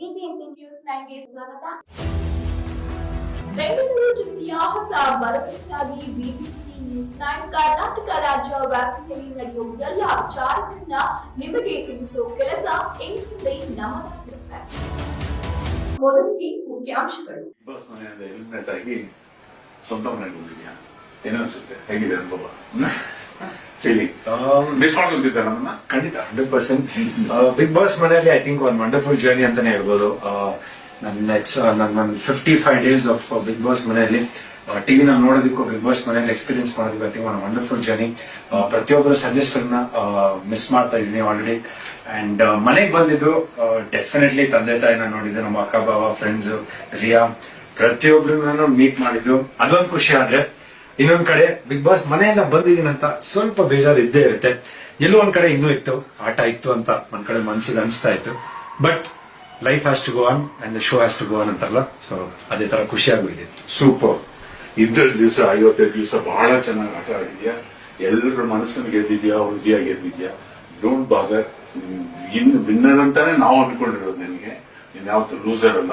BBMP news ನೈನ್ಗೆ ಸ್ವಾಗತ. ಬೆಂಗಳೂರು ಜಿಲ್ಲೆಯ ಹೊಸ ಭರವಸೆಯಾಗಿ ಬಿಬಿಎಂಪಿ ನ್ಯೂಸ್ ನೈನ್ ಕರ್ನಾಟಕ ರಾಜ್ಯ ವ್ಯಾಪ್ತಿಯಲ್ಲಿ ನಡೆಯುವ ಎಲ್ಲ ವಿಚಾರಗಳನ್ನ ನಿಮಗೆ ತಿಳಿಸುವ ಕೆಲಸ ಇನ್ಮುಂದೆ ನಮ್ಮದಾಗಿರುತ್ತೆ ಮೊದಲಿಗೆ ಮುಖ್ಯಾಂಶಗಳು. ಬಸ್ ಮನೆಯಿಂದ ಎಲಿಮಿನೇಟ್ ಆಗಿ ಸ್ವಂತ ಮನೆಗೆ ಬಂದಿದ್ಯಾ ಏನೋ ಅನ್ಸುತ್ತೆ? ಹೇಗಿದೆ ಅನುಭವ? ಫೀಲಿಂಗ್ ಮಿಸ್ ಮಾಡ್ಕೊಂತಿದ್ದೆ ನಮ್ಮನ್ನ? ಖಂಡಿತ ಹಂಡ್ರೆಡ್ ಪರ್ಸೆಂಟ್ ಬಿಗ್ ಬಾಸ್ ಮನೆಯಲ್ಲಿ I think one wonderful journey ಅಂತಾನೆ ಹೇಳ್ಬೋದು. ಆ, ನನ್ನ ಎಕ್ಸ್ ನನ್ನ fifty five days of Bigg Boss ಮನೆಯಲ್ಲಿ ಟಿವಿನ ನೋಡೋದಕ್ಕೂ ಬಿಗ್ ಬಾಸ್ ಮನೆಯಲ್ಲಿ ಎಕ್ಸ್ಪೀರಿಯನ್ಸ್ ಮಾಡೋದಕ್ಕೆ ಐ ಥಿಂಕ್ ಒಂದು ವಂಡರ್ಫುಲ್ ಜರ್ನಿ ಪ್ರತಿಯೊಬ್ಬರ ಸಜೆಷನ್ ಮಿಸ್ ಮಾಡ್ತಾ ಇದ್ದೀನಿ ಆಲ್ರೆಡಿ ಅಂಡ್ ಮನೆಗೆ ಬಂದಿದ್ದು ಡೆಫಿನೆಟ್ಲಿ ತಂದೆ ತಾಯಿನ ನೋಡಿದ್ದೆ ನಮ್ಮ ಅಕ್ಕ ಬಾಬಾ ಫ್ರೆಂಡ್ಸ್ ರಿಯಾ ಪ್ರತಿಯೊಬ್ಬರನ್ನ ಮೀಟ್ ಮಾಡಿದ್ದು. ಅದೊಂದು ಖುಷಿ ಆದ್ರೆ ಇನ್ನೊಂದ್ ಕಡೆ ಬಿಗ್ ಬಾಸ್ ಮನೆಯಿಂದ ಬಂದಿದ್ದೀನಂತ ಸ್ವಲ್ಪ ಬೇಜಾರು ಇದ್ದೇ ಇರುತ್ತೆ. ಎಲ್ಲೋ ಒಂದ್ ಕಡೆ ಇನ್ನೂ ಇತ್ತು, ಆಟ ಇತ್ತು ಅಂತ ಒಂದ್ ಕಡೆ ಮನ್ಸಿಗೆ ಅನ್ಸ್ತಾ ಇತ್ತು. But life has to go on and show has to go on ಅಂತಲ್ಲ ಸೊ ಅದೇ ತರ ಖುಷಿ ಆಗೋಗಿದೆ ಸೂಪರ್ ಇದ್ದಷ್ಟು ದಿವಸ, ಐವತ್ತೈದು ದಿವಸ ಬಹಳ ಚೆನ್ನಾಗಿ ಆಟ ಆಡಿದ್ಯಾ? ಎಲ್ಲರ ಮನಸ್ಸನ್ನು ಗೆದ್ದಿದ್ಯಾ, ಹುಡುಗಿಯ ಗೆದ್ದಿದ್ಯಾ? ಡೋಂಟ್ ಬಾಗರ್ ಇನ್ನು ವಿನ್ನರ್ ಅಂತಾನೆ ನಾವು ಅನ್ಕೊಂಡಿರೋದು ನಿನಗೆ. ನೀನ್ ಯಾವತ್ತು ಲೂಸರ್ ಅಲ್ಲ.